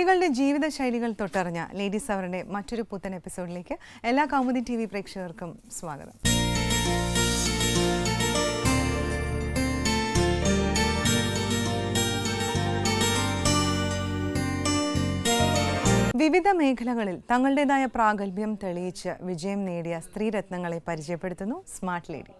സ്ത്രീകളുടെ ജീവിതശൈലികൾ തൊട്ടറിഞ്ഞ ലേഡീസ് അവറിന്റെ മറ്റൊരു പുത്തൻ എപ്പിസോഡിലേക്ക് എല്ലാ കൗമുദി ടി വി പ്രേക്ഷകർക്കും സ്വാഗതം. വിവിധ മേഖലകളിൽ തങ്ങളുടേതായ പ്രാഗൽഭ്യം തെളിയിച്ച് വിജയം നേടിയ സ്ത്രീരത്നങ്ങളെ പരിചയപ്പെടുത്തുന്നു സ്മാർട്ട് ലേഡി.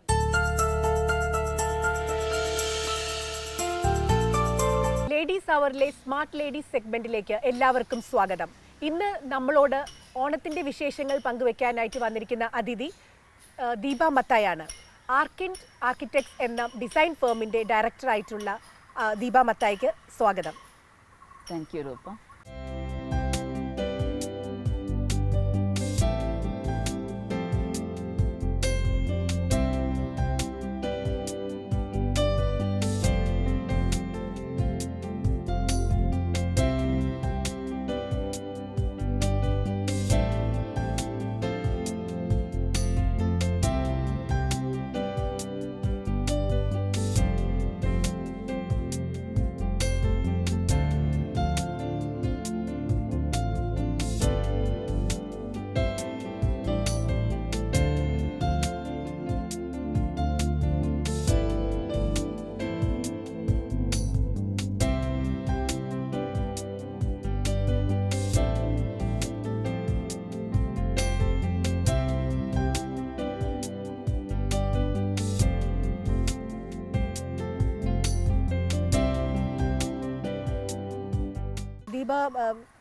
ലേഡീസ് അവറിലെ സ്മാർട്ട് ലേഡീസ് സെഗ്മെന്റിലേക്ക് എല്ലാവർക്കും സ്വാഗതം. ഇന്ന് നമ്മളോട് ഓണത്തിന്റെ വിശേഷങ്ങൾ പങ്കുവെക്കാനായിട്ട് വന്നിരിക്കുന്ന അതിഥി ദീപ മത്തായാണ്. ആർക്കിൻഡ് ആർക്കിടെക്ട്സ് എന്ന ഡിസൈൻ ഫേമിന്റെ ഡയറക്ടറായിട്ടുള്ള ദീപ മത്തായിക്ക് സ്വാഗതം. Thank you Roopa.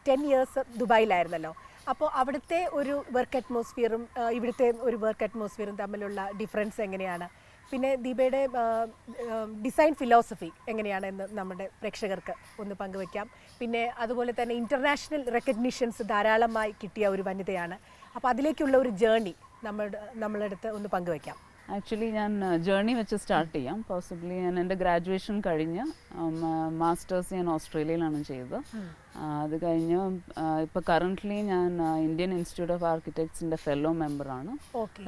Ten years ദുബായിലായിരുന്നല്ലോ. അപ്പോൾ അവിടുത്തെ ഒരു വർക്ക് അറ്റ്മോസ്ഫിയറും ഇവിടുത്തെ ഒരു വർക്ക് അറ്റ്മോസ്ഫിയറും തമ്മിലുള്ള ഡിഫറൻസ് എങ്ങനെയാണ്? പിന്നെ ദീപയുടെ ഡിസൈൻ ഫിലോസഫി എങ്ങനെയാണെന്ന് നമ്മുടെ പ്രേക്ഷകർക്ക് ഒന്ന് പങ്കുവയ്ക്കാം പിന്നെ അതുപോലെ തന്നെ ഇന്റർനാഷണൽ റെക്കഗ്നീഷൻസ് ധാരാളമായി കിട്ടിയ ഒരു വനിതയാണ്. അപ്പോൾ അതിലേക്കുള്ള ഒരു ജേണി നമ്മുടെ നമ്മളെടുത്ത് ഒന്ന് പങ്കുവയ്ക്കാം ആക്ച്വലി ഞാൻ ജേർണി വെച്ച് സ്റ്റാർട്ട് ചെയ്യാം. പോസിബിളി ഞാൻ എന്റെ ഗ്രാജുവേഷൻ കഴിഞ്ഞ് മാസ്റ്റേഴ്സ് ഞാൻ ഓസ്ട്രേലിയയിലാണ് ചെയ്തത്. അത് കഴിഞ്ഞ് ഇപ്പോൾ കറന്റ്ലി ഞാൻ ഇന്ത്യൻ ഇൻസ്റ്റിറ്റ്യൂട്ട് ഓഫ് ആർക്കിടെക്ട്സിന്റെ ഫെല്ലോ മെമ്പറാണ്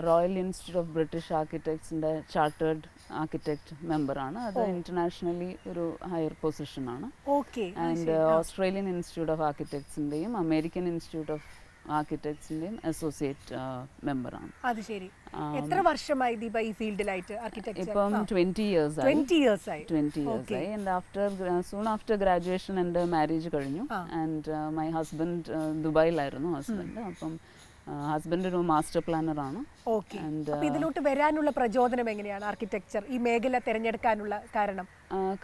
റോയൽ ഇൻസ്റ്റിറ്റ്യൂട്ട് ഓഫ് ബ്രിട്ടീഷ് ആർക്കിടെക്ട്സിന്റെ ചാർട്ടേഡ് ആർക്കിടെക്ട് മെമ്പറാണ് അത് ഇന്റർനാഷണലി ഒരു higher പൊസിഷനാണ് okay and Australian institute of ആർക്കിടെക്ട്സിന്റെയും American institute of ആർക്കിടെക്ട്സിന്റെയും അസോസിയേറ്റ് മെമ്പറാണ്. അത് ശരി. എത്ര വർഷമായി ദീപ ഈ ഫീൽഡിലായിട്ട് ഇപ്പം ട്വന്റി ഇയേഴ്സ് ആയി. ട്വന്റി ഇയേഴ്സ് ആയി. ട്വന്റി ഇയേഴ്സ് ആയി. And after soon after graduation എന്റെ മാരേജ് കഴിഞ്ഞു. ആൻഡ് മൈ ഹസ്ബൻഡ് ദുബായിലായിരുന്നു ഹസ്ബൻഡ് അപ്പം ഹസ്ബൻഡ് ഒരു മാസ്റ്റർ പ്ലാനറാണ് ഇതിലോട്ട് വരാനുള്ള പ്രചോദനം എങ്ങനെയാണ് ആർക്കിടെക്ചർ ഈ മേഖല തിരഞ്ഞെടുക്കാനുള്ള കാരണം?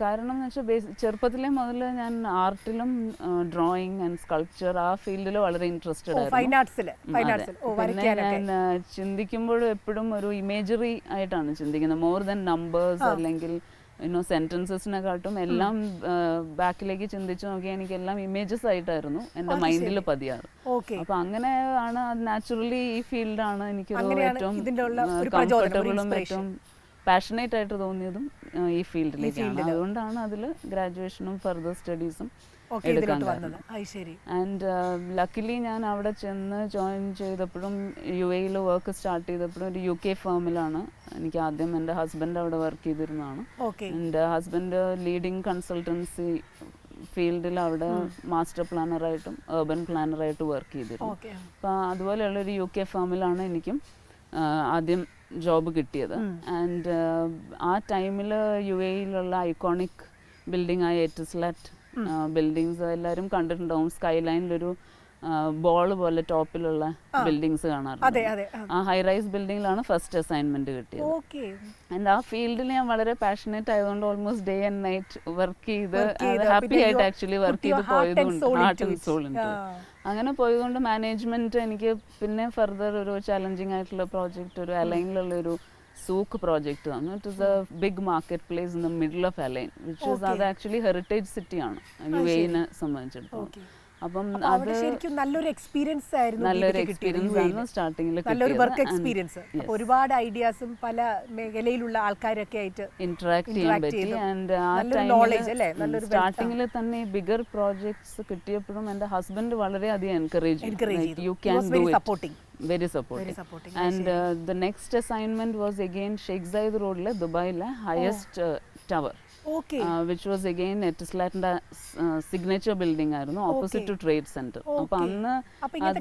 കാരണം എന്ന് വെച്ചാൽ ചെറുപ്പത്തിലെ മുതൽ ഞാൻ ആർട്ടിലും ഡ്രോയിങ് ആൻഡ് സ്കൾപ്ചർ ആ ഫീൽഡിൽ വളരെ ഇൻട്രസ്റ്റഡ് ആയിരുന്നു. പിന്നെ ഞാൻ ചിന്തിക്കുമ്പോഴും എപ്പോഴും ഒരു ഇമേജറി ആയിട്ടാണ് ചിന്തിക്കുന്നത്. മോർ ദൻ നമ്പേഴ്സ് അല്ലെങ്കിൽ യുനോ സെന്റൻസസിനെക്കാട്ടും എല്ലാം ബാക്കിലേക്ക് ചിന്തിച്ചു നോക്കിയാൽ എനിക്കെല്ലാം ഇമേജസ് ആയിട്ടായിരുന്നു. എന്റെ മൈൻഡിൽ. പതിയാറ്. ഓക്കെ. അപ്പൊ അങ്ങനെ ആണ് നാച്ചുറലി ഈ ഫീൽഡാണ് എനിക്ക് ഏറ്റവും കംഫർട്ടബിളും ഏറ്റവും പാഷനേറ്റ് ആയിട്ട് തോന്നിയതും ഈ ഫീൽഡിലേക്കാണ് ഫീൽഡിൽ. അതുകൊണ്ടാണ് അതിൽ ഗ്രാജുവേഷനും ഫർദർ സ്റ്റഡീസും എടുക്കാൻ ആൻഡ് ലക്കിലി ഞാൻ അവിടെ ചെന്ന് ജോയിൻ ചെയ്തപ്പോഴും യു എയിൽ വർക്ക് സ്റ്റാർട്ട് ചെയ്തപ്പോഴും ഒരു യു കെ ഫേമിലാണ് എനിക്ക് ആദ്യം എന്റെ ഹസ്ബൻഡ് അവിടെ വർക്ക് ചെയ്തിരുന്നതാണ്. എന്റെ ഹസ്ബൻഡ് ലീഡിങ് കൺസൾട്ടൻസി ഫീൽഡിൽ അവിടെ മാസ്റ്റർ പ്ലാനറായിട്ടും ഏർബൻ പ്ലാനറായിട്ടും വർക്ക് ചെയ്തിരുന്നു. അപ്പോൾ അതുപോലെയുള്ള ഒരു യു കെ ഫാമിലാണ് എനിക്കും ആദ്യം ജോബ് കിട്ടിയത്. ആൻഡ് ആ ടൈമിൽ യു എയിലുള്ള ഐക്കോണിക് ബിൽഡിംഗ് ആയ എറ്റിസ്ലാറ്റ് ബിൽഡിങ്സ് എല്ലാവരും കണ്ടിട്ടുണ്ടാവും. സ്കൈ ലൈനിലൊരു ബോൾ പോലെ ടോപ്പിലുള്ള ബിൽഡിങ്സ് കാണാറുണ്ട്. ആ. ഹൈറൈസ് ബിൽഡിങ്ങിലാണ് ഫസ്റ്റ് അസൈൻമെന്റ് കിട്ടിയത്. ആൻഡ് ആ ഫീൽഡിൽ ഞാൻ വളരെ പാഷനേറ്റ് ആയതുകൊണ്ട് almost day and night work ചെയ്ത് ഹാപ്പി ആയിട്ട് ആക്ച്വലി വർക്ക് ചെയ്ത് പോയതുകൊണ്ട് ഹാർട്ട് ആൻഡ് ആ. അങ്ങനെ പോയതുകൊണ്ട് മാനേജ്മെന്റ് എനിക്ക് പിന്നെ ഫർദർ ഒരു ചലഞ്ചിങ് ആയിട്ടുള്ള പ്രോജക്റ്റ് ഒരു അലൈനിലുള്ള ഒരു സൂക്ക് പ്രോജക്റ്റ് വന്നു it is a big market place in the middle of Al Ain which is അത്. ആക്ച്വലി ഹെറിറ്റേജ് സിറ്റി ആണ്. യു എയിനെ സംബന്ധിച്ചിടത്തോളം. അപ്പം അത് ശരിക്കും നല്ലൊരു എക്സ്പീരിയൻസ് ആയിരുന്നു നല്ലൊരു എക്സ്പീരിയൻസ് ആയിരുന്നു. സ്റ്റാർട്ടിങ്ങിൽ നല്ലൊരു വർക്ക് എക്സ്പീരിയൻസ് ഒരുപാട് ഐഡിയാസും പല മേഖലയിലുള്ള ആൾക്കാരൊക്കെ ആയിട്ട് ഇന്ററാക്ട് ചെയ്യാൻ പറ്റി. ആൻഡ് ആ wealth. സ്റ്റാർട്ടിങ്ങിൽ തന്നെ ബിഗർ പ്രോജക്ട്സ് കിട്ടിയപ്പോഴും എന്റെ ഹസ്ബൻഡ് വളരെയധികം encourage encourage you can do it very supporting and the next assignment was again Sheikh Zayed റോഡിലെ ദുബായിലെ highest tower which was again എറ്റിസ്ലാറ്റിന്റെ signature building ആയിരുന്നു ഓപ്പോസിറ്റ് ടു ട്രേഡ് സെന്റർ അപ്പൊ. അന്ന്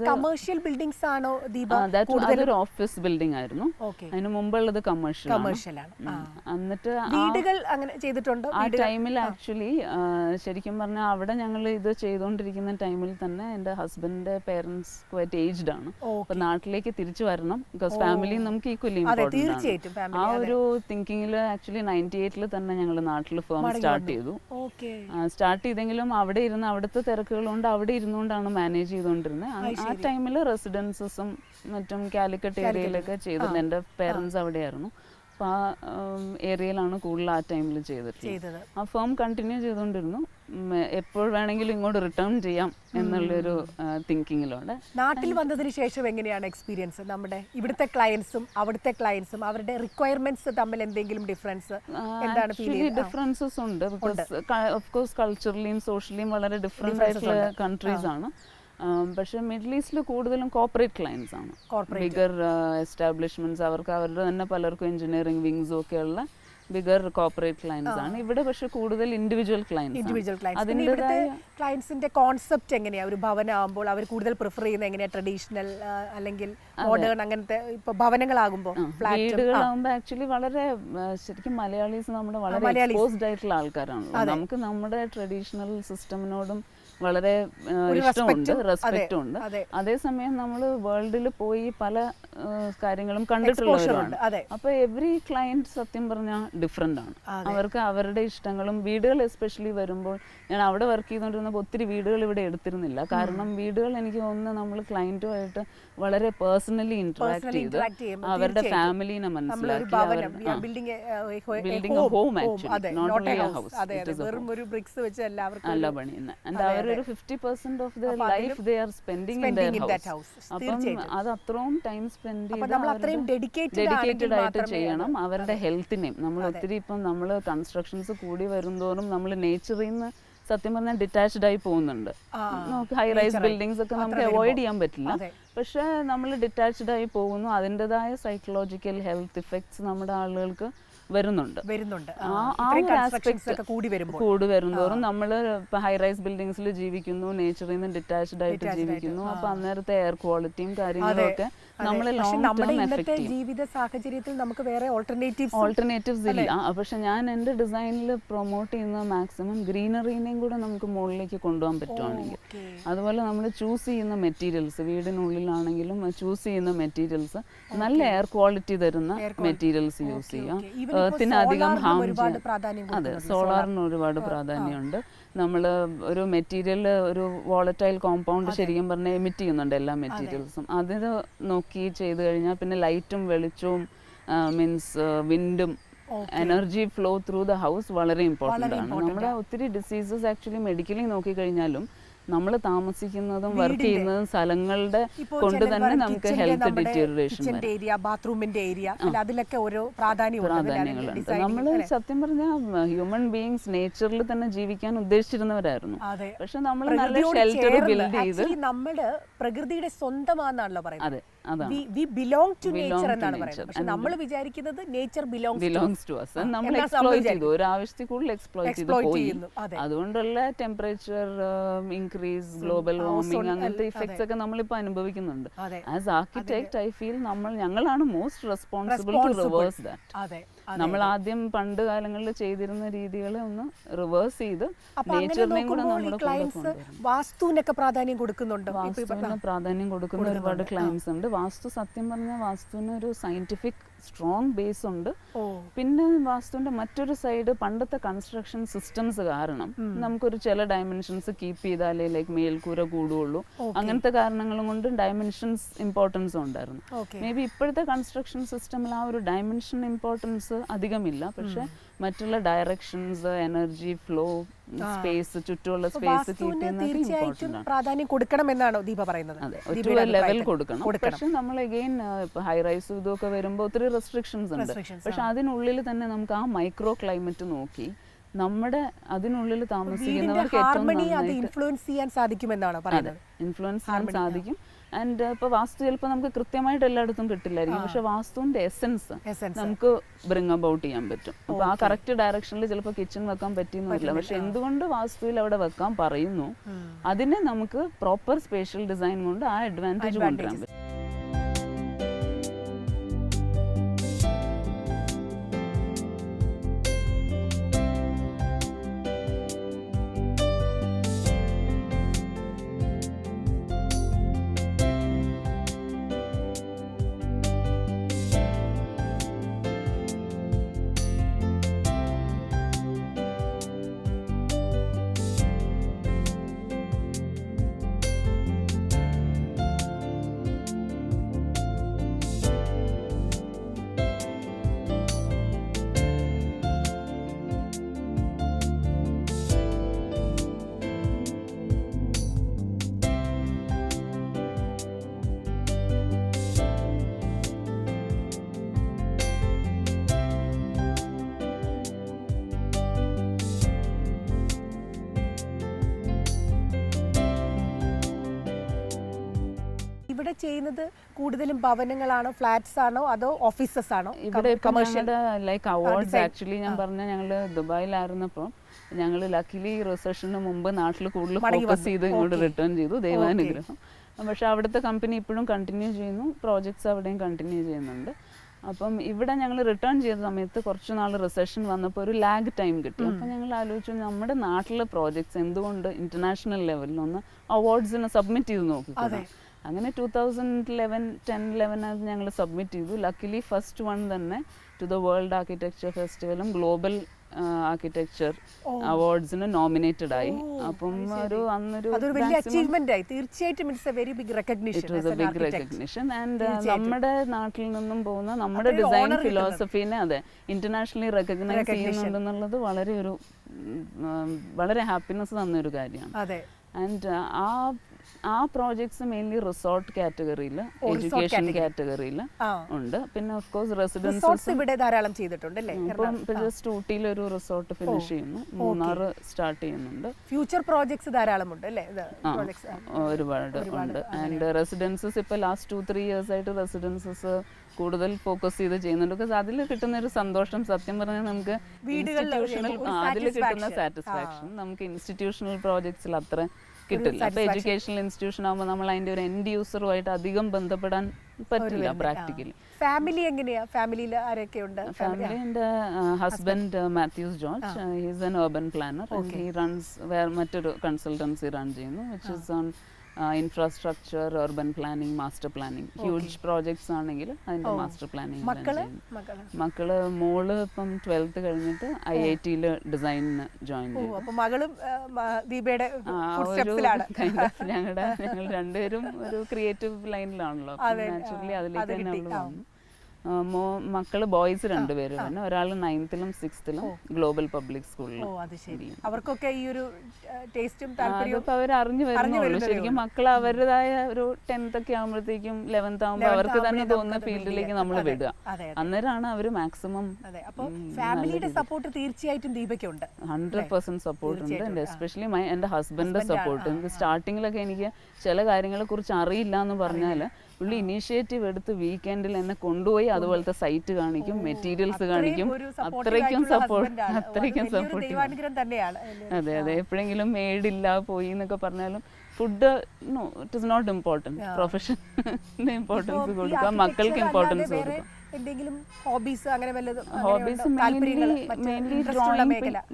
commercial buildings ആണോ അതൊരു office building ആയിരുന്നു. അതിന് മുമ്പുള്ളത് commercial ആണ്. എന്നിട്ട് വീടുകൾ അങ്ങനെ ചെയ്തിട്ടുണ്ട്? ആ? ടൈമിൽ ആക്ച്വലി ശരിക്കും പറഞ്ഞാൽ അവിടെ ഞങ്ങൾ ഇത് ചെയ്തുകൊണ്ടിരിക്കുന്ന ടൈമിൽ തന്നെ എന്റെ ഹസ്ബൻഡിന്റെ പേരൻസ് ക്വൈറ്റ് ഏജ്ഡ് ആണ്. അപ്പൊ നാട്ടിലേക്ക് തിരിച്ചു വരണം ബിക്കോസ് ഫാമിലി നമുക്ക് ഈക്വലി ഇമ്പോർട്ടന്റ് ആ ഒരു തിങ്കിങ്ങിൽ ആക്ച്വലി നയന്റി എയ്റ്റിൽ തന്നെ ഞങ്ങൾ നാട്ടിൽ ഫേം സ്റ്റാർട്ട് ചെയ്തു. ഓക്കെ. സ്റ്റാർട്ട് ചെയ്തെങ്കിലും അവിടെ ഇരുന്ന് അവിടുത്തെ തിരക്കുകൾ കൊണ്ട് അവിടെ ഇരുന്നുകൊണ്ടാണ് മാനേജ് ചെയ്തുകൊണ്ടിരുന്നത്. ആ ടൈമിൽ റെസിഡൻസസും മറ്റും കാലിക്കട്ട് ഏരിയയിലൊക്കെ ചെയ്തത് എന്റെ പേരൻസ് അവിടെയായിരുന്നു. അപ്പോൾ ആ ഏരിയയിലാണ് കൂടുതൽ ആ ടൈമിൽ ചെയ്തിട്ടുള്ളത്. ആ ഫേം കണ്ടിന്യൂ ചെയ്തുകൊണ്ടിരുന്നു. എപ്പോൾ വേണമെങ്കിലും ഇങ്ങോട്ട് റിട്ടേൺ ചെയ്യാം എന്നുള്ളൊരു തിങ്കിങ്ങിലുണ്ട് നാട്ടിൽ വന്നതിന് ശേഷം എങ്ങനെയാണ് എക്സ്പീരിയൻസ് നമ്മുടെ ഇവിടുത്തെ ക്ലയൻസും അവിടുത്തെ ക്ലയൻസും അവരുടെ റിക്വയർമെന്റ്സ് തമ്മിൽ എന്തെങ്കിലും ഡിഫറൻസ് എന്താണ് ഡിഫറൻസസ് ഉണ്ട്. ബിക്കോസ് ഓഫ് കോഴ്സ് കൾച്ചറലിയും സോഷ്യലിയും വളരെ ഡിഫറെന്റ് ആയിട്ടുള്ള കൺട്രീസ് ആണ്. പക്ഷെ മിഡിൽ ഈസ്റ്റിൽ കൂടുതലും കോർപ്പറേറ്റ് ക്ലയൻസ് ആണ്. ബിഗർ എസ്റ്റാബ്ലിഷ്മെന്റ്സ് അവർക്ക് അവരുടെ തന്നെ പലർക്കും എഞ്ചിനീയറിംഗ് വിങ്സും ഒക്കെ ഉള്ള ബിഗർ കോർപ്പറേറ്റ് ക്ലയൻസ് ആണ്. ഇവിടെ പക്ഷെ കൂടുതൽ ഇൻഡിവിജ്വൽ ക്ലയൻസ് ഇൻഡിവിജ്വൽ ക്ലയൻസ് ഇവിടുത്തെ ക്ലയൻസിന്റെ കോൺസെപ്റ്റ് എങ്ങനെയാ? ഒരു ഭവനമാകുമ്പോൾ അവർ കൂടുതൽ പ്രിഫർ ചെയ്യുന്നത് എങ്ങനെയാ? ട്രഡീഷണൽ അല്ലെങ്കിൽ മോഡേൺ അങ്ങനത്തെ ഇപ്പൊ ഭവനങ്ങളാകുമ്പോൾ വീടുകളാകുമ്പോൾ ആക്ച്വലി വളരെ ശരിക്കും മലയാളീസ് നമ്മുടെ വളരെ. എക്സ്പോസ്ഡ് ആയിട്ടുള്ള ആൾക്കാരാണല്ലോ. നമുക്ക് നമ്മുടെ ട്രഡീഷണൽ സിസ്റ്റമിനോടും വളരെ ഇഷ്ടമുണ്ട് റെസ്പെക്റ്റും ഉണ്ട്. അതെ. അതേസമയം നമ്മൾ വേൾഡിൽ പോയി പല കാര്യങ്ങളും കണ്ടിട്ടുള്ളവരാണ് അപ്പൊ എവറി ക്ലയന്റ് സത്യം പറഞ്ഞാൽ ഡിഫറെന്റ് ആണ്. അവർക്ക് അവരുടെ ഇഷ്ടങ്ങളും വീടുകൾ എസ്പെഷ്യലി വരുമ്പോൾ ഞാൻ അവിടെ വർക്ക് ചെയ്തുകൊണ്ടിരുന്നപ്പോൾ ഒത്തിരി വീടുകൾ ഇവിടെ എടുത്തിരുന്നില്ല. കാരണം വീടുകൾ എനിക്ക് തോന്നുന്നു നമ്മൾ ക്ലയന്റുമായിട്ട് വളരെ പേഴ്സണലി ഇന്ററാക്ട് ചെയ്ത് അവരുടെ ഫാമിലിനെ മനസ്സിലാക്കി. ബിൽഡിംഗ് അതെ not നോട്ട് ഹൗസ് അല്ല പണിയുന്നത് ആൻഡ് അവരൊരു fifty percent of their life they are spending in their. House അപ്പം അത് അത്രയും ടൈം സ്പെൻഡ് ഡെഡിക്കേറ്റഡ് ആയിട്ട് ചെയ്യണം അവരുടെ ഹെൽത്തിനെയും നമ്മൾ ഒത്തിരി ഇപ്പം നമ്മൾ കൺസ്ട്രക്ഷൻസ് കൂടി വരുന്തോറും നമ്മൾ നേച്ചറിൽ നിന്ന് സത്യം പറഞ്ഞാൽ ഡിറ്റാച്ച്ഡ് ആയി പോകുന്നുണ്ട്. നമുക്ക് ഹൈ റൈസ് ബിൽഡിങ്സ് ഒക്കെ നമുക്ക് അവോയ്ഡ് ചെയ്യാൻ പറ്റില്ല. പക്ഷേ നമ്മൾ ഡിറ്റാച്ച്ഡ് ആയി പോകുന്നു. അതിന്റെതായ സൈക്കോളജിക്കൽ ഹെൽത്ത് ഇഫക്ട്സ് നമ്മുടെ ആളുകൾക്ക് വരുന്നുണ്ട്. വരുന്നുണ്ട്. ആ, ഒരു കൂടി വരുമ്പോൾ. കൂടി നമ്മൾ ഹൈറൈസ് ഹൈ റൈസ് ബിൽഡിങ്സിൽ ജീവിക്കുന്നു നേച്ചറിൽ നിന്ന് ഡിറ്റാച്ച്ഡ് ആയിട്ട് ജീവിക്കുന്നു. അപ്പൊ അന്നേരത്തെ എയർ ക്വാളിറ്റിയും കാര്യങ്ങളും ഒക്കെ. നമ്മളെ ലോങ് ടേം ജീവിത സാഹചര്യത്തിൽ നമുക്ക് വേറെ ഓൾട്ടർനേറ്റീവ്സ് ഓൾട്ടർനേറ്റീവ്സ് ഇല്ല. പക്ഷെ ഞാൻ എന്റെ ഡിസൈനിൽ പ്രൊമോട്ട് ചെയ്യുന്ന മാക്സിമം ഗ്രീനറീനെയും കൂടെ നമുക്ക് മുകളിലേക്ക് കൊണ്ടുപോകാൻ പറ്റുവാണെങ്കിൽ. അതുപോലെ നമ്മൾ ചൂസ് ചെയ്യുന്ന മെറ്റീരിയൽസ് വീടിനുള്ളിലാണെങ്കിലും ചൂസ് ചെയ്യുന്ന മെറ്റീരിയൽസ് നല്ല എയർ ക്വാളിറ്റി തരുന്ന മെറ്റീരിയൽസ് യൂസ് ചെയ്യാം. എർത്തിന് അധികം ഹാം അതെ. സോളാറിന് ഒരുപാട് പ്രാധാന്യമുണ്ട്. നമ്മൾ ഒരു മെറ്റീരിയൽ ഒരു വോളറ്റൈൽ കോമ്പൗണ്ട് ശരിക്കും പറഞ്ഞാൽ എമിറ്റ് ചെയ്യുന്നുണ്ട് എല്ലാ മെറ്റീരിയൽസും അത് നോക്കി ചെയ്തു കഴിഞ്ഞാൽ പിന്നെ ലൈറ്റും വെളിച്ചവും means വിൻഡും energy flow through the house വളരെ ഇമ്പോർട്ടന്റ് ആണ്. നമ്മുടെ ഒത്തിരി ഡിസീസസ് ആക്ച്വലി മെഡിക്കലി നോക്കിക്കഴിഞ്ഞാലും നമ്മൾ താമസിക്കുന്നതും വർക്ക് ചെയ്യുന്നതും സ്ഥലങ്ങളുടെ കൊണ്ട് തന്നെ നമുക്ക് ഹെൽത്ത് ഡിറ്റേറിയേഷൻ ഏരിയ ബാത്റൂമിന്റെ ഏരിയ അതിലൊക്കെ ഓരോ പ്രാധാന്യങ്ങളുണ്ട്. നമ്മൾ സത്യം പറഞ്ഞാൽ ഹ്യൂമൻ ബീങ്സ് നേച്ചറിൽ തന്നെ ജീവിക്കാൻ ഉദ്ദേശിച്ചിരുന്നവരായിരുന്നു. പക്ഷെ നമ്മൾ നല്ല ഷെൽട്ടർ ബിൽഡ് ചെയ്ത് നമ്മൾ പ്രകൃതിയുടെ സ്വന്തമാണെന്നാണല്ലോ പറയുന്നത്. We belong to Belong nature to എന്നാണ് പറയുന്നത്. പക്ഷെ നമ്മൾ വിചാരിക്കുന്നത് nature belongs belongs to us നമ്മൾ എക്സ്പ്ലോയിറ്റ് ചെയ്തു. ഒരു ആവശ്യത്തിൽ കൂടുതൽ എക്സ്പ്ലോയിറ്റ് ചെയ്ത് പോയി. അതുകൊണ്ടുള്ള ടെമ്പറേച്ചർ ഇൻക്രീസ് ഗ്ലോബൽ വാർമിംഗ് അങ്ങനത്തെ ഇഫക്ട്സ് ഒക്കെ നമ്മളിപ്പോൾ അനുഭവിക്കുന്നുണ്ട്. ആസ് ആർക്കിടെക്ട് ഐ ഫീൽ നമ്മൾ ഞങ്ങളാണ് most responsible to reverse that. നമ്മൾ ആദ്യം പണ്ട് കാലങ്ങളിൽ ചെയ്തിരുന്ന രീതികളെ ഒന്ന് റിവേഴ്സ് ചെയ്ത് നേച്ചറിനെയും കൂടെ നമ്മുടെ വാസ്തുവിനൊക്കെ പ്രാധാന്യം കൊടുക്കുന്നുണ്ട്? വാസ്തുവിന് പ്രാധാന്യം കൊടുക്കുന്ന ഒരുപാട് ക്ലയൻസ് ഉണ്ട്. വാസ്തു സത്യം പറഞ്ഞാൽ വാസ്തുവിന് ഒരു സയന്റിഫിക് സ്ട്രോങ് ബേസ് ഉണ്ട്. പിന്നെ വാസ്തുവിന്റെ മറ്റൊരു സൈഡ് പണ്ടത്തെ കൺസ്ട്രക്ഷൻ സിസ്റ്റംസ് കാരണം നമുക്കൊരു ചില ഡയമെൻഷൻസ് കീപ്പ് ചെയ്താലേ ലൈക്ക് മേൽക്കൂര കൂടുള്ളൂ അങ്ങനത്തെ കാരണങ്ങളും കൊണ്ട് ഡയമെൻഷൻസ് ഇമ്പോർട്ടൻസ് ഉണ്ടായിരുന്നു. മേ ബി ഇപ്പോഴത്തെ കൺസ്ട്രക്ഷൻ സിസ്റ്റമിൽ ആ ഒരു ഡയമെൻഷൻ ഇമ്പോർട്ടൻസ് അധികമില്ല. പക്ഷെ മറ്റുള്ള ഡയറക്ഷൻസ് എനർജി ഫ്ലോ സ്പേസ് ചുറ്റുമുള്ള സ്പേസ് തീർച്ചയായിട്ടും പ്രാധാന്യം കൊടുക്കണം എന്നാണോ ദീപ പറയുന്നത്? അതെ ലെവൽ കൊടുക്കണം. പക്ഷെ നമ്മൾ അഗെയിൻ ഇപ്പൊ ഹൈ റൈസ് ഇതൊക്കെ വരുമ്പോൾ ഒത്തിരി റെസ്ട്രിക്ഷൻസ് ഉണ്ട്. പക്ഷെ അതിനുള്ളിൽ തന്നെ നമുക്ക് ആ മൈക്രോ ക്ലൈമറ്റ് നോക്കി നമ്മുടെ അതിനുള്ളിൽ താമസിക്കുന്നവർക്ക് ഏറ്റവും ഇൻഫ്ലുവൻസ് ചെയ്യാൻ സാധിക്കും എന്നാണ് പറയുന്നത് ഇൻഫ്ലുവൻസ് ചെയ്യാൻ സാധിക്കും. ആൻഡ് ഇപ്പോൾ വാസ്തു ചിലപ്പോൾ നമുക്ക് കൃത്യമായിട്ട് എല്ലായിടത്തും കിട്ടില്ലായിരിക്കും. പക്ഷെ വാസ്തുവിന്റെ എസൻസ്. നമുക്ക് ബ്രിങ് അബൌട്ട് ചെയ്യാൻ പറ്റും. അപ്പോൾ ആ കറക്റ്റ് ഡയറക്ഷനിൽ ചിലപ്പോൾ കിച്ചൺ വെക്കാൻ പറ്റിയെന്ന് വരില്ല. പക്ഷെ എന്തുകൊണ്ട് വാസ്തുവിൽ അവിടെ വെക്കാൻ പറയുന്നു? അതിനെ നമുക്ക് പ്രോപ്പർ സ്പേഷ്യൽ ഡിസൈൻ കൊണ്ട് ആ അഡ്വാന്റേജ് കൊണ്ടുവരാൻ പറ്റും. ഇവിടെ ചെയ്യുന്നത് കൂടുതലും ഭവനങ്ങളാണോ ഫ്ലാറ്റ്സ് ആണോ അതോ ഓഫീസസ് ആണോ? ഇവിടെ കമേഴ്ഷ്യൽ ലൈക്ക് അവാർഡ്സ് ആക്ച്വലി ഞാൻ പറഞ്ഞ ഞങ്ങൾ ദുബായിലായിരുന്നപ്പോൾ ഞങ്ങൾ ലക്കിലി റിസർഷന് മുമ്പ് നാട്ടിൽ കൂടുതൽ ഫോക്കസ് ചെയ്ത് ഇങ്ങോട്ട് റിട്ടേൺ ചെയ്തു. ദൈവാനുഗ്രഹം. പക്ഷെ അവിടുത്തെ കമ്പനി ഇപ്പോഴും കണ്ടിന്യൂ ചെയ്യുന്നു. പ്രോജക്ട്സ് അവിടെയും കണ്ടിന്യൂ ചെയ്യുന്നുണ്ട്. അപ്പം ഇവിടെ ഞങ്ങൾ റിട്ടേൺ ചെയ്ത സമയത്ത് കുറച്ച് നാൾ റിസഷൻ വന്നപ്പോൾ ഒരു ലാഗ് ടൈം കിട്ടി. അപ്പം ഞങ്ങൾ ആലോചിച്ചു നമ്മുടെ നാട്ടിലെ പ്രോജക്ട്സ് എന്തുകൊണ്ട് ഇന്റർനാഷണൽ ലെവലിൽ ഒന്ന് അവാർഡ്സിന് സബ്മിറ്റ് ചെയ്ത് നോക്കിക്കൂടാ? അങ്ങനെ two thousand eleven ten eleven അത് ഞങ്ങൾ സബ്മിറ്റ് ചെയ്തു. ലക്കിലി ഫസ്റ്റ് വൺ തന്നെ ടു ദ വേൾഡ് ആർക്കിടെക്ചർ ഫെസ്റ്റിവലും ഗ്ലോബൽ ആർക്കിടെക്ചർ അവാർഡ്സിന് നോമിനേറ്റഡ് ആയി. അപ്പം ഒരു അന്നൊരു അച്ചീവ്മെന്റ് ആയി. തീർച്ചയായിട്ടും it's a very big it recognition was a big recognition and നമ്മുടെ നാട്ടിൽ നിന്നും പോകുന്ന നമ്മുടെ ഡിസൈൻ ഫിലോസഫീനെ അതെ ഇന്റർനാഷണലി റെക്കഗ്നൈസ്. ചെയ്യുന്നുണ്ടെന്നുള്ളത് വളരെ ഒരു വളരെ ഹാപ്പിനെസ് തന്നൊരു കാര്യമാണ്. ആൻഡ് ആ ആ പ്രോജക്ട്സ് മെയിൻലി റിസോർട്ട് കാറ്റഗറിയിൽ എഡ്യൂക്കേഷൻ കാറ്റഗറിയിൽ ഉണ്ട്. പിന്നെ ഓഫ് കോഴ്സ് റെസിഡൻസ് ഇവിടെ ധാരാളം ചെയ്തിട്ടുണ്ട് അല്ലേ? ഇപ്പം ജസ്റ്റ് ഊട്ടിയിൽ ഒരു റിസോർട്ട് ഫിനിഷ് ചെയ്യുന്നു. മൂന്നാർ സ്റ്റാർട്ട് ചെയ്യുന്നുണ്ട്. ഫ്യൂച്ചർ പ്രോജക്ട്സ് ധാരാളം ഉണ്ട് അല്ലേ ഒരുപാട് ഉണ്ട്. ആൻഡ് റെസിഡൻസസ് ഇപ്പൊ ലാസ്റ്റ് ടു ത്രീ ഇയേഴ്സ് ആയിട്ട് റെസിഡൻസസ് കൂടുതൽ ഫോക്കസ് ചെയ്ത് ചെയ്യുന്നുണ്ട്. ബിക്കോസ് അതിൽ കിട്ടുന്ന ഒരു സന്തോഷം സത്യം പറഞ്ഞാൽ നമുക്ക് വീടുകളിൽ ഇൻസ്റ്റിറ്റ്യൂഷണൽ അതിൽ കിട്ടുന്ന സാറ്റിസ്ഫാക്ഷൻ നമുക്ക് ഇൻസ്റ്റിറ്റ്യൂഷണൽ പ്രോജക്ട്സിൽ അത്ര കിട്ടില്ല അപ്പൊ. എഡ്യൂക്കേഷണൽ ഇൻസ്റ്റിറ്റ്യൂഷൻ ആകുമ്പോൾ നമ്മൾ അതിന്റെ ഒരു എൻഡ് യൂസറുമായിട്ട് അധികം ബന്ധപ്പെടാൻ പറ്റില്ല പ്രാക്ടിക്കലി ഫാമിലി എങ്ങനെയാ? ഫാമിലിയിൽ ആരൊക്കെ ഉണ്ട്? ഫാമിലി എന്റെ husband Mathews George he's an urban planner he runs വേറെ മറ്റൊരു കൺസൾട്ടൻസി റൺ ചെയ്യുന്നു which is on infrastructure urban planning master planning huge projects ആണെങ്കിൽ അതിന്റെ മാസ്റ്റർ പ്ലാനിങ് മക്കൾ? മോൾ ഇപ്പം ട്വൽത്ത് കഴിഞ്ഞിട്ട് ഐ ഐ ടിയിൽ ഡിസൈനിന് ജോയിൻ ചെയ്തു. മകളും ദീപയുടെ ഞങ്ങളുടെ ഞങ്ങൾ രണ്ടുപേരും ഒരു ക്രിയേറ്റീവ് ലൈനിലാണല്ലോ നാച്ചുറലി അതിലേക്ക് തന്നെ നമ്മൾ വന്നു മോ മക്കൾ ബോയ്സ് രണ്ടുപേരും തന്നെ. ഒരാൾ നയൻത്തിലും സിക്സ്ത്തിലും ഗ്ലോബൽ പബ്ലിക് സ്കൂളിലും അവർക്കൊക്കെ ഈ ഒരു ടേസ്റ്റും അതിപ്പോ അവർ അറിഞ്ഞു വരുന്നുള്ളൂ ശരിക്കും മക്കൾ അവരുടേതായ ഒരു ടെൻത്ത് ഒക്കെ ആകുമ്പോഴത്തേക്കും ലെവൻത്ത് ആകുമ്പോൾ അവർക്ക് തന്നെ തോന്നുന്ന ഫീൽഡിലേക്ക് നമ്മൾ വിടുക. അന്നേരമാണ് അവർ മാക്സിമം ഫാമിലിയുടെ സപ്പോർട്ട് തീർച്ചയായിട്ടും ദീപയ്ക്കുണ്ട്. ഹൺഡ്രഡ് പെർസെന്റ് സപ്പോർട്ട് ഉണ്ട്. എന്റെ എസ്പെഷ്യലി മൈ എന്റെ ഹസ്ബൻഡിന്റെ സപ്പോർട്ട് എനിക്ക് സ്റ്റാർട്ടിങ്ങിലൊക്കെ എനിക്ക് ചില കാര്യങ്ങളെ കുറിച്ച് അറിയില്ല എന്ന് പറഞ്ഞാൽ പുള്ളി ഇനീഷ്യേറ്റീവ് എടുത്ത് വീക്കെൻഡിൽ എന്നെ കൊണ്ടുപോയി അതുപോലത്തെ സൈറ്റ് കാണിക്കും മെറ്റീരിയൽസ് കാണിക്കും. അത്രയ്ക്കും സപ്പോർട്ട്. അത്രയ്ക്കും സപ്പോർട്ട് അതെ അതെ. എപ്പോഴെങ്കിലും മേടില്ല പോയി എന്നൊക്കെ പറഞ്ഞാലും food no it is not important profession importance കൊടുക്കുക മക്കൾക്ക് ഇമ്പോർട്ടൻസ് കൊടുക്കുക എന്തെങ്കിലും ഹോബീസ് അങ്ങനെ വല്ലതും ഹോബീസ് മെയിൻലി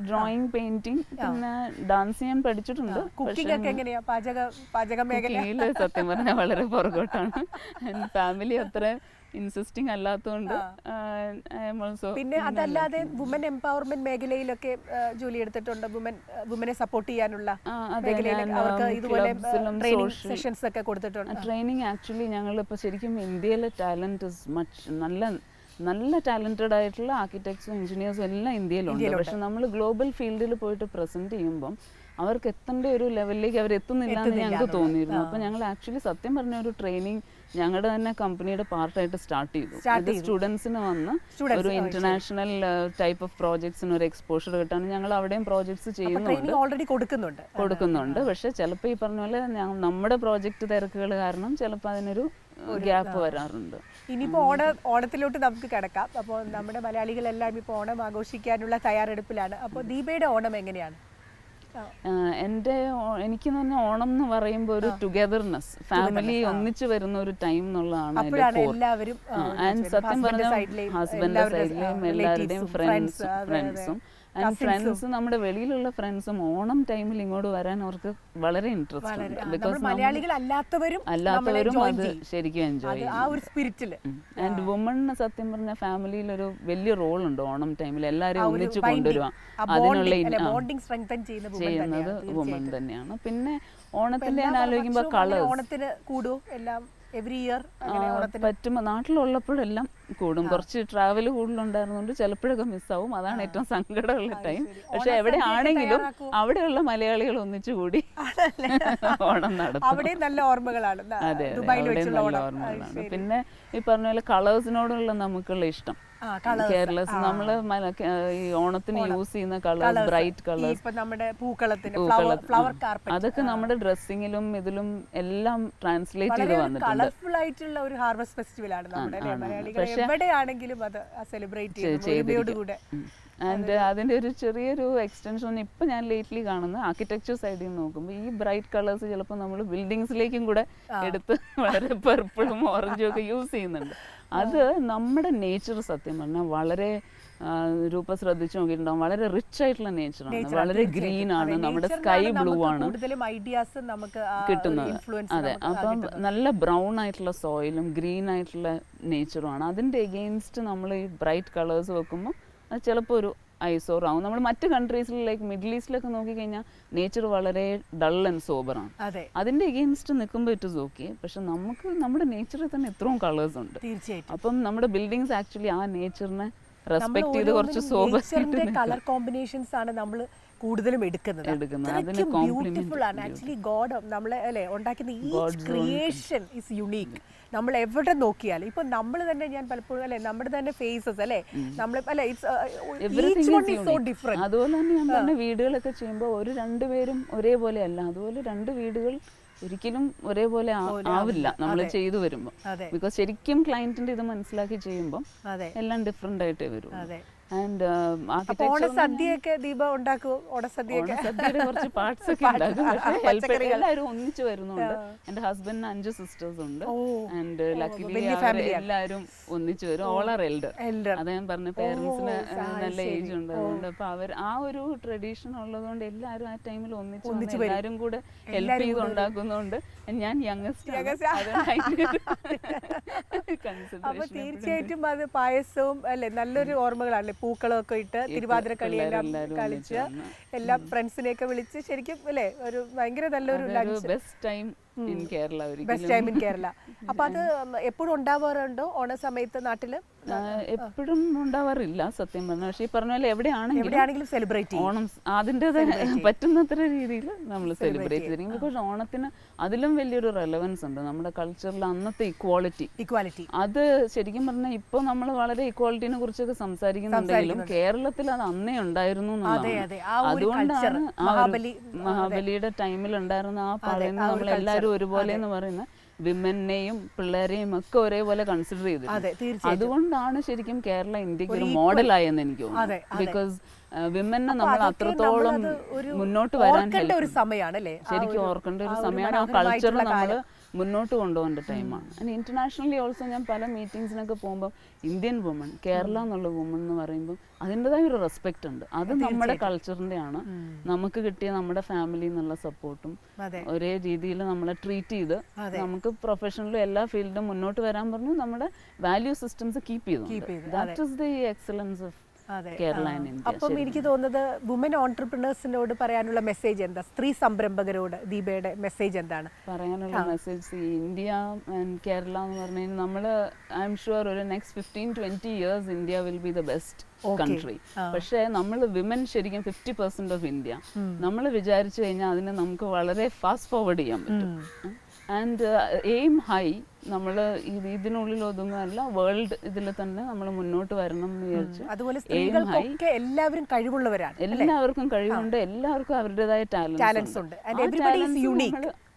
ഡ്രോയിങ് പെയിന്റിങ് പിന്നെ ഡാൻസ് ചെയ്യാൻ പഠിച്ചിട്ടുണ്ട്. കുക്കിംഗ് ഒക്കെ എങ്ങനെയാ? പാചക പാചക മേഖല? സത്യം പറഞ്ഞാൽ വളരെ പുറകോട്ടാണ്. ഫാമിലി അത്ര ഇൻസിസ്റ്റിംഗ് അല്ലാത്തതുകൊണ്ട് പിന്നെ അതല്ലാതെ വുമൻ എംപവർമെന്റ് മേഖലയിലൊക്കെ ജോലി എടുത്തിട്ടുണ്ട്. വുമൻ വുമനെ സപ്പോർട്ട് ചെയ്യാനുള്ള അവർക്ക് ഇതുപോലെ ട്രെയിനിങ് social- സെഷൻസ് ഒക്കെ കൊടുത്തിട്ടുണ്ട്. ട്രെയിനിങ് ആക്ച്വലി ഞങ്ങളിപ്പോൾ ശരിക്കും ഇന്ത്യയിലെ ടാലന്റ് മച്ച് നല്ല നല്ല ടാലന്റഡ് ആയിട്ടുള്ള ആർക്കിടെക്ട്സും എഞ്ചിനീയേഴ്സും എല്ലാം ഇന്ത്യയിലുണ്ട്. പക്ഷെ നമ്മൾ ഗ്ലോബൽ ഫീൽഡിൽ പോയിട്ട് പ്രസന്റ് ചെയ്യുമ്പം അവർക്ക് എത്തേണ്ട ഒരു ലെവലിലേക്ക് അവർ എത്തുന്നില്ല എന്ന് ഞങ്ങൾക്ക് തോന്നിയിരുന്നു. അപ്പൊ അപ്പോൾ ഞങ്ങൾ ആക്ച്വലി സത്യം പറഞ്ഞ ഒരു ട്രെയിനിങ് ഞങ്ങളുടെ തന്നെ കമ്പനിയുടെ പാർട്ടായിട്ട് സ്റ്റാർട്ട് ചെയ്തു. അത് സ്റ്റുഡൻസിന് വന്ന് ഒരു ഇന്റർനാഷണൽ ടൈപ്പ് ഓഫ് പ്രോജക്ട്സിന് ഒരു എക്സ്പോഷർ കിട്ടാൻ ഞങ്ങൾ അവിടെയും പ്രോജക്ട്സ് ചെയ്യുന്നുണ്ട്. ഓൾറെഡി കൊടുക്കുന്നുണ്ട്. കൊടുക്കുന്നുണ്ട്. പക്ഷെ ചിലപ്പോൾ ഈ പറഞ്ഞ പോലെ നമ്മുടെ പ്രോജക്റ്റ് തിരക്കുകൾ കാരണം ചിലപ്പോൾ അതിനൊരു ഗ്യാപ്പ് വരാറുണ്ട്. ഇനിയിപ്പോ ഓണ ഓണത്തിലോട്ട് നമുക്ക് കിടക്കാം. അപ്പോൾ നമ്മുടെ മലയാളികളെല്ലാം ഇപ്പോൾ ഓണം ആഘോഷിക്കാനുള്ള തയ്യാറെടുപ്പിലാണ്. അപ്പോൾ ദീപയുടെ ഓണം എങ്ങനെയാണ്? എന്റെ എനിക്ക് എനിക്കെന്ന് പറഞ്ഞാൽ ഓണം എന്ന് പറയുമ്പോൾ ഒരു ടുഗദർനെസ് ഫാമിലി ഒന്നിച്ചു വരുന്ന ഒരു ടൈം എന്നുള്ളതാണ്. എല്ലാവരും. സത്യം പറഞ്ഞ ഹസ്ബൻഡിന്റെ സൈഡിലെയും എല്ലാവരുടെയും ഫ്രണ്ട്സ്. ഫ്രണ്ട്സും. ഫ്രണ്ട്സ് നമ്മുടെ വെളിയിലുള്ള ഫ്രണ്ട്സും ഓണം ടൈമിൽ ഇങ്ങോട്ട് വരാൻ അവർക്ക് വളരെ ഇൻട്രസ്റ്റ് ഉണ്ട്. ബിക്കോസ് മലയാളികൾ അല്ലാത്തവരും അല്ലാത്തവരും അത്. ശരിക്കും എൻജോയ് ആൻഡ് വുമണിന് സത്യം പറഞ്ഞ ഫാമിലിയിൽ ഒരു വലിയ റോൾ ഉണ്ട് ഓണം ടൈമിൽ എല്ലാവരും ഒന്നിച്ച് കൊണ്ടുവരുവാൻ അതിനുള്ള ചെയ്യുന്നത് തന്നെയാണ്, വുമൺ തന്നെയാണ്. പിന്നെ ഓണത്തിന്റെ ഞാൻ ആലോചിക്കുമ്പോൾ വർഷവും കളേഴ്സ് ഓണത്തിന് കൂടും എല്ലാം എവറി ഇയർ പറ്റുമ്പോൾ നാട്ടിലുള്ളപ്പോഴെല്ലാം കൂടും. കുറച്ച് ട്രാവൽ കൂടുതലുണ്ടായിരുന്നുകൊണ്ട് ചിലപ്പോഴൊക്കെ മിസ്സാവും അതാണ് ഏറ്റവും സങ്കടമുള്ള ടൈം. പക്ഷെ എവിടെ ആണെങ്കിലും അവിടെയുള്ള മലയാളികൾ ഒന്നിച്ചു കൂടി ഓണം നടത്തും. അവിടെ നല്ല അതെ ഓർമ്മകളാണ്. പിന്നെ ഈ പറഞ്ഞ പോലെ കളേഴ്സിനോടുള്ള നമുക്കുള്ള ഇഷ്ടം. ആ, നമ്മൾ ഈ ഓണത്തിന് യൂസ് ചെയ്യുന്ന Colours. ബ്രൈറ്റ് കളേഴ്സ് അതൊക്കെ നമ്മുടെ ഡ്രസ്സിങ്ങിലും ഇതിലും എല്ലാം ട്രാൻസ്ലേറ്റ് ചെയ്ത് വന്നിട്ടുണ്ട്. ആൻഡ് അതിന്റെ ഒരു ചെറിയൊരു എക്സ്റ്റൻഷൻ ഇപ്പൊ ഞാൻ ലേറ്റ്ലി കാണുന്ന ആർക്കിടെക്ചർ സൈഡിൽ നിന്ന് നോക്കുമ്പോൾ ഈ ബ്രൈറ്റ് കളേഴ്സ് ചിലപ്പോൾ നമ്മൾ ബിൽഡിങ്സിലേക്കും കൂടെ എടുത്ത് വളരെ പർപ്പിളും ഓറഞ്ചും ഒക്കെ യൂസ് ചെയ്യുന്നുണ്ട്. അത് നമ്മുടെ നേച്ചർ സത്യം പറഞ്ഞാൽ വളരെ രൂപ ശ്രദ്ധിച്ചു നോക്കിയിട്ടുണ്ടാവും. വളരെ റിച്ച് ആയിട്ടുള്ള നേച്ചറാണ് വളരെ ഗ്രീൻ ആണ്. നമ്മുടെ സ്കൈ ബ്ലൂ ആണ് ഐഡിയാസ് നമുക്ക് കിട്ടുന്നത്. അതെ. അപ്പം നല്ല ബ്രൗൺ ആയിട്ടുള്ള സോയിലും ഗ്രീൻ ആയിട്ടുള്ള നേച്ചറും ആണ്. അതിന്റെ എഗെയിൻസ്റ്റ് നമ്മൾ ഈ ബ്രൈറ്റ് കളേഴ്സ് വെക്കുമ്പോൾ അത് ചിലപ്പോൾ ഒരു ഐസോർ ആവും നമ്മൾ മറ്റ് കൺട്രീസിൽ ലൈക്ക് മിഡിൽ ഈസ്റ്റിലൊക്കെ നോക്കിക്കഴിഞ്ഞാൽ നേച്ചർ വളരെ ഡൾ ആൻഡ് സോബറാണ് അതിന്റെ അതിന്റെ എഗെയിൻസ്റ്റ് നിൽക്കുമ്പോൾ ഇറ്റ് ഇസ് ഓക്കെ പക്ഷെ നമുക്ക് നമ്മുടെ നേച്ചറിൽ തന്നെ എത്രയും കളേഴ്സ് ഉണ്ട്. അപ്പം നമ്മുടെ ബിൽഡിങ്സ് ആക്ച്വലി ആ നേച്ചറിനെ റെസ്പെക്ട് ചെയ്ത് കുറച്ച് സോബർ കളർ കോമ്പിനേഷൻസ് ആണ് നമ്മൾ കൂടുതലും എടുക്കുന്നത്. ബ്യൂട്ടിഫുൾ ആണ്. ആക്ച്വലി ഗോഡ് നമ്മളെ അല്ലെ ഉണ്ടാക്കുന്ന ഈ ക്രിയേഷൻ ഇസ് യുണീക്ക് നമ്മൾ എവിടെ നോക്കിയാലും ഇപ്പൊ നമ്മൾ തന്നെ ഞാൻ പലപ്പോഴും അല്ലെ നമ്മുടെ തന്നെ ഫേസസ് അല്ലെ നമ്മൾ അല്ലെ സോ ഡിഫറെന്റ് അതുപോലെ തന്നെ ഞാൻ പറഞ്ഞ വീടുകളൊക്കെ ചെയ്യുമ്പോൾ ഒരു രണ്ടുപേരും ഒരേപോലെ അല്ല. അതുപോലെ രണ്ട് വീടുകൾ ഒരിക്കലും ഒരേപോലെ ആവില്ല നമ്മൾ ചെയ്തു വരുമ്പോൾ ബിക്കോസ് ശരിക്കും ക്ലയന്റിന്റെ ഇത് മനസ്സിലാക്കി ചെയ്യുമ്പോൾ എല്ലാം ഡിഫറെന്റ് ആയിട്ടേ വരും. ആൻഡ് അപ്പൊ ഓണസദ്യയൊക്കെ ദീപ ഉണ്ടാക്കുവോ ഓണസദ്യയൊക്കെ സദ്യയുടെ കുറച്ച് പാർട്സ് ഒക്കെ ഉണ്ടാക്കും. പക്ഷേ എല്ലാവരും ഒന്നിച്ച് വരുന്നുണ്ട്. എന്റെ ഹസ്ബൻഡിന് അഞ്ച് സിസ്റ്റേഴ്സ് ഉണ്ട്. And luckily. എല്ലാവരും ഒന്നിച്ച് വരും. All are elder. അത് ഞാൻ പറഞ്ഞ പേരൻസിന് നല്ല. ഏജ് ഉണ്ട്. അതുകൊണ്ട് അപ്പൊ അവർ ആ ഒരു ട്രഡീഷൻ ഉള്ളതുകൊണ്ട് എല്ലാവരും ആ ടൈമിൽ ഒന്നിച്ച്. എല്ലാവരും കൂടെ ഹെൽപ്പ് ചെയ്ത് ഉണ്ടാക്കുന്നുണ്ട് ഞാൻ യങ്ങസ്റ്റ്. അപ്പൊ തീർച്ചയായിട്ടും അത് പായസവും അല്ലെ നല്ലൊരു ഓർമ്മകളാണല്ലേ പൂക്കളമൊക്കെ ഇട്ട് തിരുവാതിര കളിയെല്ലാം കളിച്ച് എല്ലാ ഫ്രണ്ട്സിനെയൊക്കെ വിളിച്ച് ശരിക്കും അല്ലേ ഒരു ഭയങ്കര നല്ലൊരു lunch best time in Kerala best time in Kerala. അപ്പൊ അത് എപ്പോഴും ഉണ്ടാവാറുണ്ടോ ഓണ സമയത്ത് നാട്ടിൽ എപ്പോഴും ഉണ്ടാവാറില്ല സത്യം പറഞ്ഞ. പക്ഷേ ഈ പറഞ്ഞ പോലെ എവിടെയാണെങ്കിലും എവിടെയാണെങ്കിലും സെലിബ്രേറ്റ് ഓണം അതിന്റെ പറ്റുന്നത്ര രീതിയിൽ നമ്മൾ സെലിബ്രേറ്റ് ചെയ്തിരിക്കും. ബിക്കോസ് ഓണത്തിന് അതിലും വലിയൊരു റെലവൻസ് ഉണ്ട്. നമ്മുടെ കൾച്ചറിൽ അന്നത്തെ ഇക്വാളിറ്റി ഇക്വാലിറ്റി അത് ശരിക്കും പറഞ്ഞാൽ ഇപ്പൊ നമ്മൾ വളരെ ഇക്വാളിറ്റിനെ കുറിച്ചൊക്കെ സംസാരിക്കുന്നുണ്ടെങ്കിലും കേരളത്തിൽ അത് അന്നേ ഉണ്ടായിരുന്നു അതുകൊണ്ടാണ് മഹാബലി, മഹാബലിയുടെ ടൈമിൽ ഉണ്ടായിരുന്ന ആ പറയുന്നത് നമ്മൾ എല്ലാവരും ഒരുപോലെ എന്ന് പറയുന്ന വിമനെയും പിള്ളേരെയും ഒക്കെ ഒരേപോലെ കൺസിഡർ ചെയ്തു അതെ അതുകൊണ്ടാണ് ശരിക്കും കേരള ഇന്ത്യയ്ക്ക് ഒരു മോഡലായെന്ന് എനിക്ക് തോന്നുന്നു ബിക്കോസ് വിമനെ നമ്മൾ അത്രത്തോളം മുന്നോട്ട് വരാൻ ഒരു സമയമാണ് ശരിക്കും ഓർക്കേണ്ട ഒരു സമയമാണ്. ആ കൾച്ചർ നമ്മൾ നമ്മൾ. മുന്നോട്ട് കൊണ്ടുപോകേണ്ട ടൈമാണ് ആൻഡ് ഇന്റർനാഷണലി ഓൾസോ ഞാൻ പല മീറ്റിങ്സിനൊക്കെ പോകുമ്പോൾ ഇന്ത്യൻ വുമൺ കേരള എന്നുള്ള വുമൺ എന്ന് പറയുമ്പോൾ അതിന്റെതായ ഒരു റെസ്പെക്റ്റ് ഉണ്ട്. അത് നമ്മുടെ കൾച്ചറിന്റെ ആണ് നമുക്ക് കിട്ടിയ നമ്മുടെ ഫാമിലി എന്നുള്ള സപ്പോർട്ടും ഒരേ രീതിയിൽ നമ്മളെ ട്രീറ്റ് ചെയ്ത് നമുക്ക് പ്രൊഫഷണലും എല്ലാ ഫീൽഡും മുന്നോട്ട് വരാൻ പറഞ്ഞു. നമ്മുടെ വാല്യൂ സിസ്റ്റംസ് കീപ്പ് ചെയ്തു. That is the excellence of Kerala അപ്പം എനിക്ക് തോന്നുന്നത് വുമൻ ഓൺടർപ്രണേഴ്സിനോട് പറയാനുള്ള മെസ്സേജ് എന്താ? സ്ത്രീ സംരംഭകരോട് ദീപയുടെ മെസ്സേജ് എന്താണ്? പറയാനുള്ള മെസ്സേജ് ഇന്ത്യ ആൻഡ് കേരള എന്ന് പറഞ്ഞു കഴിഞ്ഞാൽ നമ്മൾ ഐ എം ഷുവർ ഒരു next fifteen twenty years India will be the best country പക്ഷേ നമ്മൾ വിമൻ ശരിക്കും ഫിഫ്റ്റി പെർസെന്റ് ഓഫ് ഇന്ത്യ. നമ്മൾ വിചാരിച്ചു കഴിഞ്ഞാൽ അതിനെ നമുക്ക് വളരെ ഫാസ്റ്റ് ഫോർവേഡ് ചെയ്യാൻ പറ്റും. ആൻഡ് എയിം ഹൈ നമ്മൾ ഇതിനുള്ളിൽ ഒതുങ്ങുകയല്ല വേൾഡ് ഇതിൽ തന്നെ നമ്മൾ മുന്നോട്ട് വരണം എന്ന് വിചാരിച്ച് അതുപോലെ സ്ത്രീകൾക്കൊക്കെ എല്ലാവരും കഴിവുള്ളവരാണ് എല്ലാവർക്കും കഴിവുണ്ട്. എല്ലാവർക്കും അവരുടേതായ ടാലൻസ് ഉണ്ട്.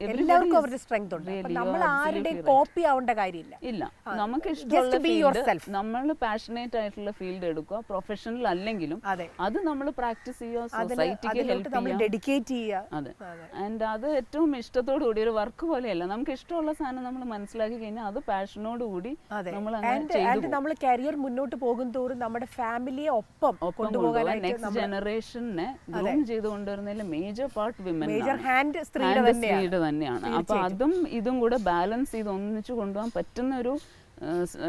എല്ലാവർക്കും അവരുടെ സ്ട്രെങ്ത് ഉണ്ട്. നമ്മൾ ആരുടെയും കോപ്പി ആവേണ്ട കാര്യമില്ല. ഇല്ല. നമുക്ക് ഇഷ്ടമുള്ള ഫീൽഡ് നമ്മൾ പാഷനേറ്റ് ആയിട്ടുള്ള ഫീൽഡ് എടുക്കുക. പ്രൊഫഷണൽ അല്ലെങ്കിലും അതെ. നമ്മൾ പ്രാക്ടീസ് ചെയ്യുക സൊസൈറ്റിക്ക് ഹെൽപ്പ് ഡെഡിക്കേറ്റ് ചെയ്യുക. അതെ. ആൻഡ് അത് ഏറ്റവും ഇഷ്ടത്തോടു കൂടി ഒരു വർക്ക് പോലെയല്ല. നമുക്ക് ഇഷ്ടമുള്ള സാധനം നമ്മൾ മനസ്സിലാക്കി കഴിഞ്ഞാൽ അത് പാഷനോട് കൂടി നമ്മൾ ആൻഡ് നമ്മൾ കരിയർ മുന്നോട്ട് പോകും തോറും നമ്മുടെ ഫാമിലിയെ ഒപ്പം കൊണ്ടുപോകാനായിട്ട് നെക്സ്റ്റ് ജനറേഷനെ ഗ്രൂം ചെയ്ത് കൊണ്ടുവരുന്നതിൽ major part women major hand സ്ത്രീയുടെ തന്നെയാണ്. തന്നെയാണ്. അപ്പോൾ അതും ഇതും കൂടെ ബാലൻസ് ചെയ്ത് ഒന്നിച്ചു കൊണ്ടുപോകാൻ പറ്റുന്ന ഒരു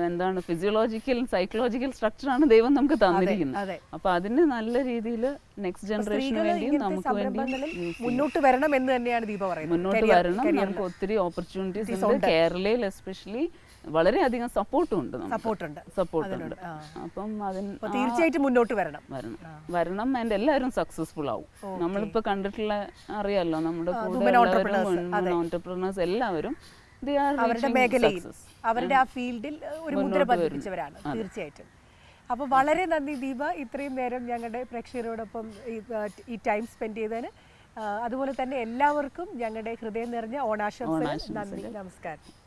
എന്താണ് ഫിസിയോളജിക്കൽ സൈക്കോളജിക്കൽ സ്ട്രക്ചറാണ് ദൈവം നമുക്ക് തന്നിരിക്കുന്നത്. അപ്പൊ അതിന് നല്ല രീതിയിൽ നെക്സ്റ്റ് ജനറേഷന് വേണ്ടിയും നമുക്ക് വേണ്ടി. മുന്നോട്ട് വരണം എന്ന് തന്നെയാണ് ദീപ പറയുന്നത്. മുന്നോട്ട് വരണം. നമുക്ക് ഒത്തിരി ഓപ്പർച്യൂണിറ്റീസ് ഉണ്ട് കേരളയിൽ എസ്പെഷ്യലി വളരെയധികം സപ്പോർട്ടും ഉണ്ട് സപ്പോർട്ട് ഉണ്ട് സപ്പോർട്ട് ഉണ്ട് ആ. അപ്പം അതിന് തീർച്ചയായിട്ടും മുന്നോട്ട് വരണം. വരണം. വരണം ആൻഡ് എല്ലാവരും സക്സസ്ഫുൾ ആവും. നമ്മളിപ്പോ കണ്ടിട്ടുള്ള അറിയാലോ നമ്മുടെ കൂടെ ഓൺടർപ്രണേഴ്സ് എല്ലാവരും അവരുടെ മേഖലയിൽ അവരുടെ ആ ഫീൽഡിൽ ഒരു മുദ്ര പതിപ്പിച്ചവരാണ് തീർച്ചയായിട്ടും. അപ്പോൾ വളരെ നന്ദി ദീപ. ഇത്രയും നേരം ഞങ്ങളുടെ പ്രേക്ഷകരോടൊപ്പം ഈ, ടൈം സ്പെൻഡ് ചെയ്തതിന്. അതുപോലെ തന്നെ എല്ലാവർക്കും ഞങ്ങളുടെ ഹൃദയം നിറഞ്ഞ ഓണാശംസകൾ. നന്ദി നമസ്കാരം.